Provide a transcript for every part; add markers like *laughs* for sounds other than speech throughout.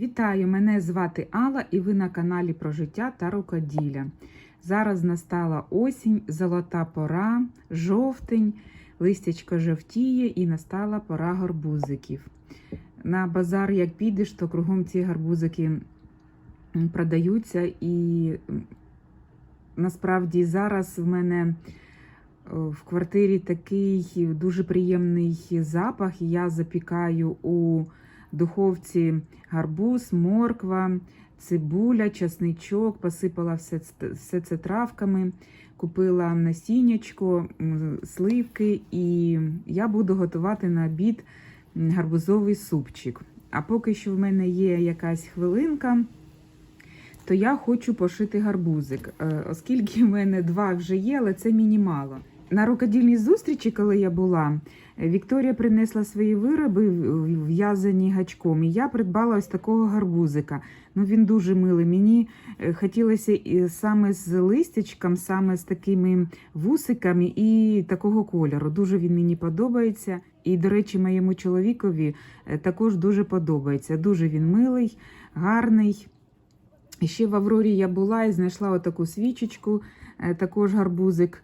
Вітаю! Мене звати Алла і ви на каналі про життя та рукоділля. Зараз настала осінь, золота пора, жовтень, листячко жовтіє і настала пора гарбузиків. На базар, як підеш, то кругом ці гарбузики продаються. І насправді зараз в мене е, в квартирі такий дуже приємний запах. Я запікаю у духовці гарбуз, морква, цибуля, часничок, посипала все, все це травками, купила насіннячко, сливки, і я буду готувати на обід гарбузовий супчик. А поки що в мене є якась хвилинка, то я хочу пошити гарбузик, Е, оскільки в мене два вже є, але це мінімало. На рукодільній зустрічі, коли я була, Вікторія принесла свої вироби в'язані гачком, і я придбала ось такого гарбузика. Ну він дуже милий. Мені е, хотілося саме з листячком, саме з такими вусиками і такого кольору. Дуже він мені подобається. І, до речі, моєму чоловікові е, також дуже подобається. Дуже він милий, гарний. Ще в Аврорі я була і знайшла отаку свічечку, е, також гарбузик.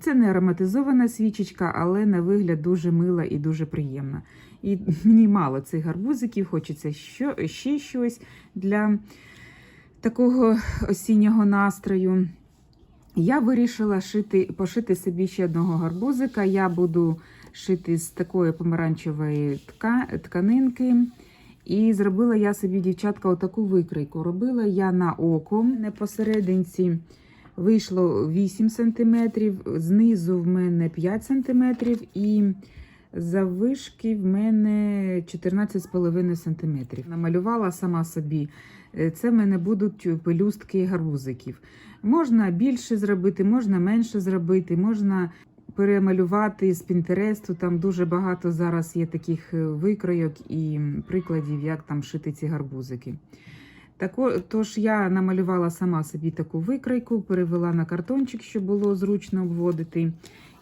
Це не ароматизована свічечка, але на вигляд дуже мила і дуже приємна. І мені мало цих гарбузиків, хочеться що, ще щось для такого осіннього настрою. Я вирішила шити, пошити собі ще одного гарбузика. Я буду шити з такої помаранчевої тка, тканинки. І зробила я собі, дівчатка, отаку викройку. Робила я на око. Не посерединці вийшло 8 см, знизу в мене 5 см і заввишки в мене 14,5 см. Намалювала сама собі. Е, Це в мене будуть пелюстки гарбузиків. Можна більше зробити, можна менше зробити, можна перемалювати з Пінтересту. Там дуже багато зараз є таких е, викройок і прикладів, як там шити ці гарбузики. Тако, тож я намалювала сама собі таку викройку, перевела на картончик, щоб було зручно обводити.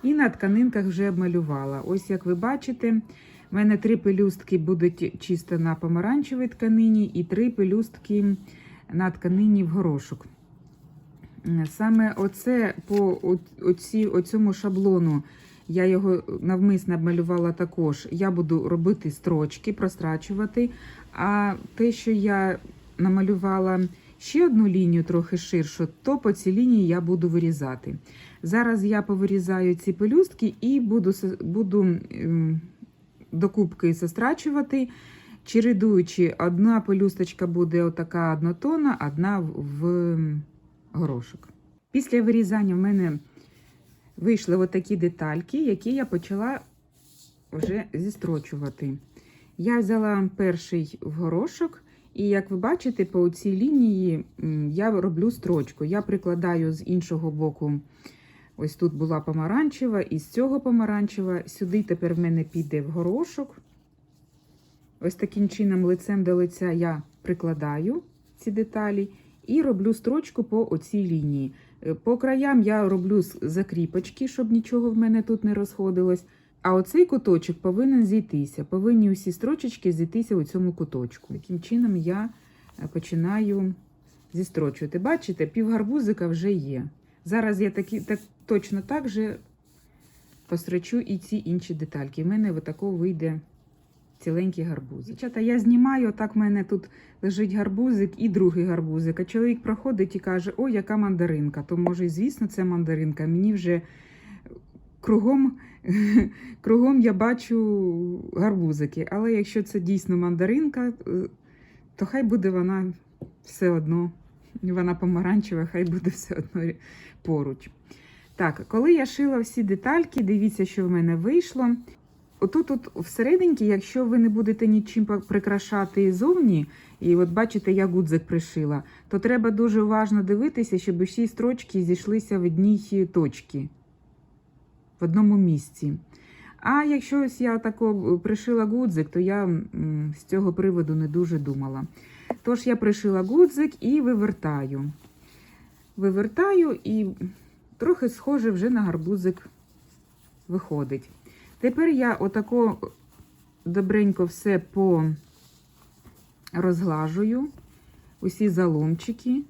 І на тканинках вже обмалювала. Ось як ви бачите, в мене три пелюстки будуть чисто на помаранчевій тканині, і три пелюстки на тканині в горошок. Саме оце по оці, оцьому шаблону я його навмисно обмалювала також. Я буду робити строчки, прострачувати. А те, що я намалювала ще одну лінію трохи ширшу, то по цій лінії я буду вирізати. Зараз я повирізаю ці пелюстки і буду, буду ем, докупки сострачувати, чередуючи, одна пелюсточка буде отака однотонна, одна в горошок. Після вирізання в мене вийшли отакі детальки, які я почала вже зістрочувати. Я взяла перший в горошок, і як ви бачите, по цій лінії я роблю строчку. Я прикладаю з іншого боку. Ось тут була помаранчева, і з цього помаранчева. Сюди тепер в мене піде в горошок. Ось таким чином, лицем до лиця я прикладаю ці деталі і роблю строчку по оцій лінії. Е, По краям я роблю закріпочки, щоб нічого в мене тут не розходилось. А оцей куточок повинен зійтися. Повинні усі строчечки зійтися у цьому куточку. Таким чином я е, починаю зістрочувати. Бачите, півгарбузика вже є. Зараз я такі, так, точно так же построчу і ці інші детальки. В мене отако вийде ціленький гарбуз. Дівчата, я знімаю, так в мене тут лежить гарбузик і другий гарбузик. А чоловік проходить і каже: О, яка мандаринка. То може, звісно, це мандаринка. Мені вже кругом, *laughs* кругом я бачу гарбузики. Але якщо це дійсно мандаринка, е, то хай буде вона все одно. Вона помаранчева, хай буде все одно поруч. Так, коли я шила всі детальки, дивіться, що в мене вийшло. Отут, от всерединки, якщо ви не будете нічим прикрашати зовні, і от бачите, я гудзик пришила, то треба дуже уважно дивитися, щоб всі строчки зійшлися в одній точці, в одному місці. А якщо ось я тако пришила гудзик, то я з цього приводу не дуже думала. Тож я пришила гудзик і вивертаю. Вивертаю і трохи схоже вже на гарбузик виходить. Тепер я отако добренько все по розглажую усі заломчики.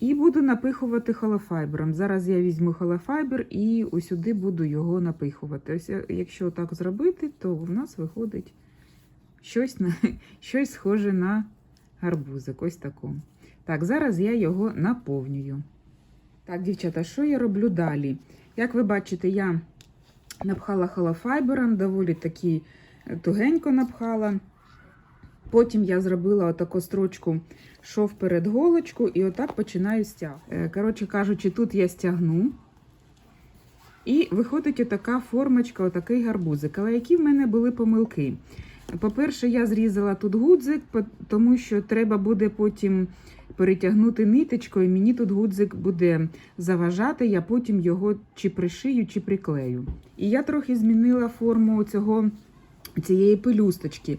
І буду напихувати холофайбером. Зараз я візьму холофайбер і усюди буду його напихувати. Ось якщо так зробити, то в нас виходить щось, на, *laughs* щось схоже на гарбузик. Ось таку. Так, зараз я його наповнюю. Так, дівчата, що я роблю далі? Як ви бачите, я напхала холофайбером, доволі таки тугенько напхала. Потім я зробила отаку строчку шов перед голочку і отак починаю стяг. Е, Коротше кажучи, тут я стягну. І виходить отака формочка, отакий гарбузик. Але які в мене були помилки? По-перше, я зрізала тут гудзик, тому що треба буде потім перетягнути ниточкою. Мені тут гудзик буде заважати, я потім його чи пришию, чи приклею. І я трохи змінила форму цього, цієї пелюсточки.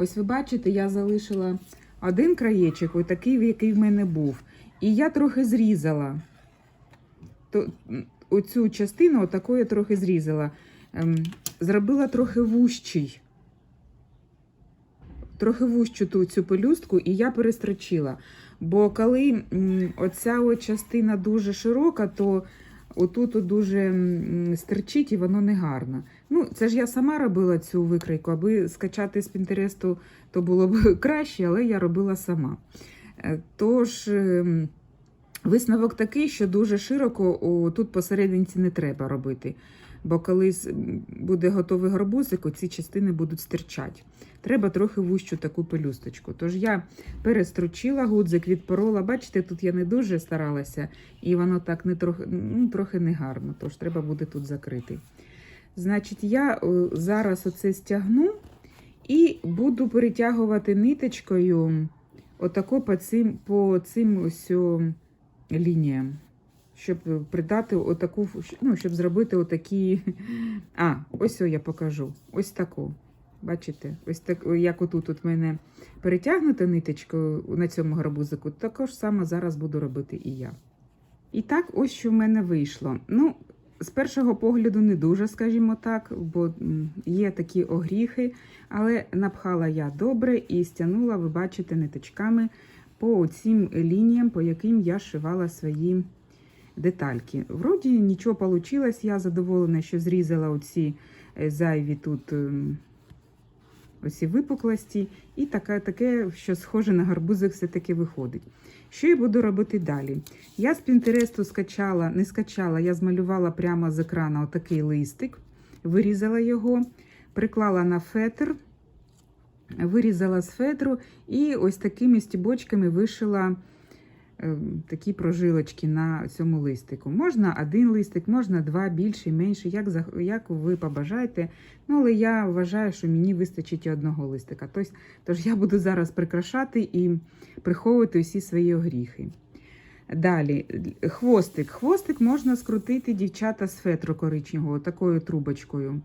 Ось ви бачите, я залишила один краєчок, ось такий, який в мене був. І я трохи зрізала. То, оцю частину отаку я трохи зрізала. Ем, зробила трохи вущий. Трохи вущу ту цю пелюстку, і я перестрочила. Бо коли оця частина дуже широка, то отут от дуже стерчить і воно не гарно. Ну, це ж я сама робила цю викройку, аби скачати з Пінтересту, то було б *laughs* краще, але я робила сама. Е, Тож, ем, висновок такий, що дуже широко о, тут посерединці не треба робити. Бо коли буде готовий гарбузик, ці частини будуть стирчати. Треба трохи вущу таку пелюсточку. Тож я перестручила гудзик, відпорола. Бачите, тут я не дуже старалася, і воно так не трохи, ну, трохи не гарно, тож треба буде тут закрити. Значить, я е, зараз оце стягну і буду перетягувати ниточкою отако по цим, по цим ось лініям. Щоб придати отаку, ну, щоб зробити отакі. А, ось я покажу. Ось таку. Бачите, ось так, як отут от мене перетягнута ниточкою на цьому гарбузику, також саме зараз буду робити і я. І так, ось що в мене вийшло. Ну, з першого погляду не дуже, скажімо так, бо є такі огріхи, але напхала я добре і стягнула, ви бачите, ниточками по цим лініям, по яким я шивала свої детальки. Вроді нічого вийшло, я задоволена, що зрізала оці е, зайві тут оці випуклості, і таке, таке, що схоже на гарбузик, все-таки виходить. Що я буду робити далі? Я з Пінтересту скачала, не скачала, я змалювала прямо з екрану отакий листик, вирізала його, приклала на фетр, вирізала з фетру і ось такими стібочками вишила такі прожилочки на цьому листику. Можна один листик, можна два, більший, менший, як, як ви побажаєте. Ну, але я вважаю, що мені вистачить одного листика. Тож, тож я буду зараз прикрашати і приховувати всі свої огріхи. Далі, хвостик. Хвостик можна скрутити дівчата з фетру коричневого, такою трубочкою.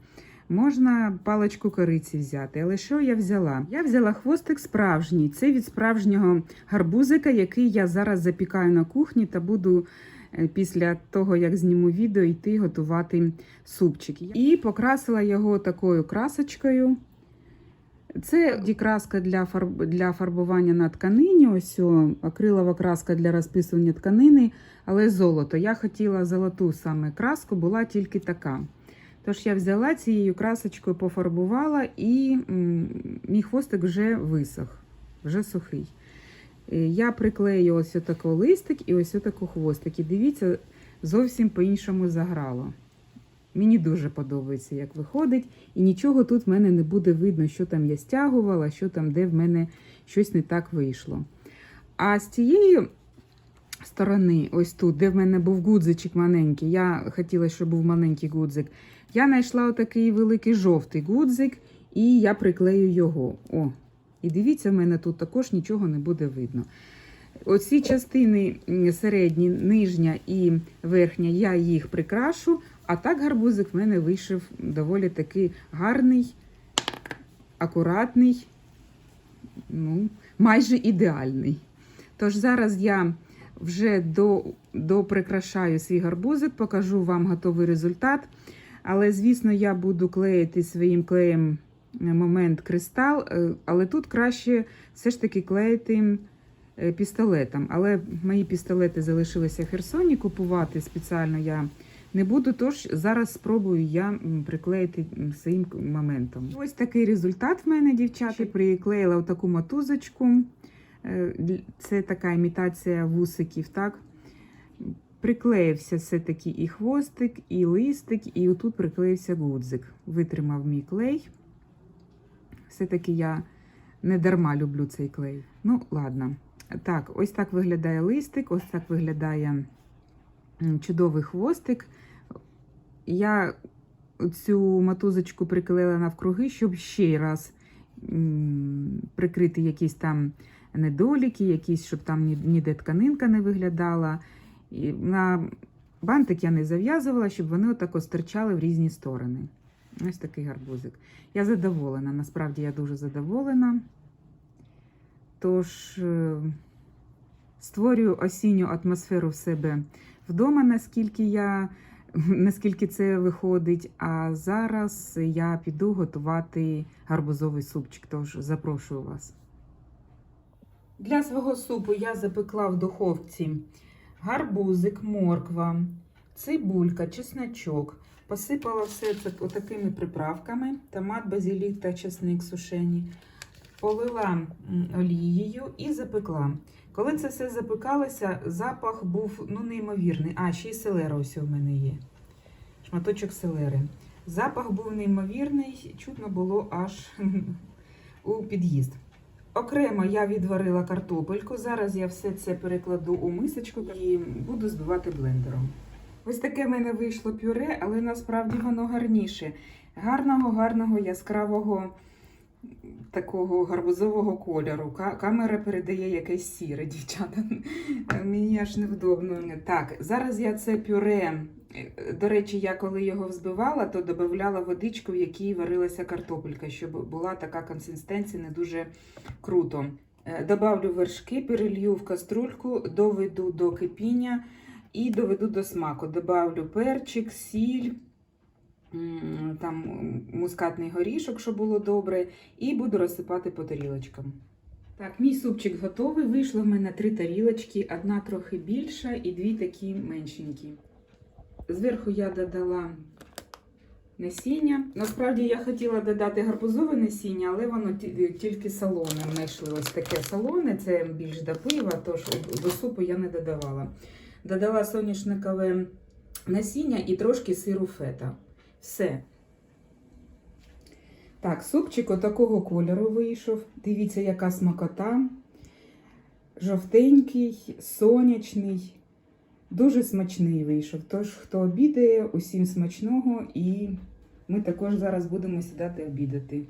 Можна паличку кориці взяти. Але що я взяла? Я взяла хвостик справжній. Це від справжнього гарбузика, який я зараз запікаю на кухні та буду е, після того, як зніму відео, йти готувати супчик. І покрасила його такою красочкою. Це краска для фарб... для фарбування на тканині. Ось о, акрилова краска для розписування тканини, але золото. Я хотіла золоту саме краску, була тільки така. Тож я взяла цією красочкою, пофарбувала, і мій хвостик вже висох, вже сухий. Е, Я приклею ось отакий листик і ось отаку хвостик. І дивіться, зовсім по-іншому заграло. Мені дуже подобається, як виходить, і нічого тут в мене не буде видно, що там я стягувала, що там, де в мене щось не так вийшло. А з цієї сторони, ось тут, де в мене був гудзичок маленький, я хотіла, щоб був маленький гудзик, я знайшла отакий великий жовтий гудзик, і я приклею його. О, і дивіться, в мене тут також нічого не буде видно. Оці частини середні, нижня і верхня, я їх прикрашу, а так гарбузик в мене вийшов доволі таки гарний, акуратний, ну, майже ідеальний. Тож зараз я вже до, доприкрашаю свій гарбузик, покажу вам готовий результат. Але, звісно, я буду клеїти своїм клеєм момент кристал, е, але тут краще все ж таки клеїти е, пістолетом. Але мої пістолети залишилися в Херсоні. Купувати спеціально я не буду, тож зараз спробую я приклеїти своїм моментом. Ось такий результат в мене, дівчата. Приклеїла таку мотузочку. Е, Це така імітація вусиків, так? Приклеївся все-таки і хвостик, і листик, і отут приклеївся гудзик. Витримав мій клей. Все-таки я не дарма люблю цей клей. Ну, ладно. Так, ось так виглядає листик, ось так виглядає чудовий хвостик. Я цю мотузочку приклеїла навкруги, щоб ще раз прикрити якісь там недоліки, якісь, щоб там ні- ніде тканинка не виглядала. І на бантик я не зав'язувала, щоб вони отак стирчали в різні сторони. Ось такий гарбузик. Я задоволена, насправді я дуже задоволена. Тож е, створюю осінню атмосферу в себе вдома, наскільки я. Наскільки це виходить, а зараз я піду готувати гарбузовий супчик, тож запрошую вас. Для свого супу я запекла в духовці гарбузик, морква, цибулька, чесночок. Посипала все це отакими приправками: томат, базилік та чесник сушені. Полила олією і запекла. Коли це все запекалося, запах був ну, неймовірний. А, ще й селера ось у мене є. Шматочок селери. Запах був неймовірний, чутно було аж *laughs* у під'їзд. Окремо я відварила картопельку. Зараз я все це перекладу у мисочку і буду збивати блендером. Ось таке в мене вийшло пюре, але насправді воно гарніше. Гарного, гарного, яскравого такого гарбузового кольору. Камера передає якесь сіре, *laughs* дівчата. Мені аж невдобно. Так, зараз я це пюре. е, До речі, я коли його взбивала, то додавала водичку, в якій варилася картопелька, щоб була така консистенція не дуже круто. Е, Добавлю вершки, перелью в каструльку, доведу до кипіння і доведу до смаку. Добавлю перчик, сіль, там мускатний горішок, щоб було добре, і буду розсипати по тарілочкам. Так, мій супчик готовий. Вийшло в мене три тарілочки, одна трохи більша і дві такі меншенькі. Зверху я додала насіння. Насправді я хотіла додати гарбузове насіння, але воно тільки солоне знайшли. Ось таке солоне, це більш до пива, тож до супу я не додавала. Додала соняшникове насіння і трошки сиру фета. Все. Так, супчик отакого кольору вийшов. Дивіться, яка смакота. Жовтенький, сонячний. Дуже смачний вийшов. Тож, хто обідає, усім смачного, і ми також зараз будемо сідати обідати.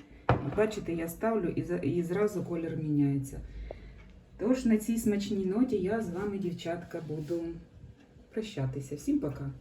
Бачите, я ставлю і зразу колір міняється. Тож на цій смачній ноті я з вами, дівчатка, буду прощатися. Всім пока!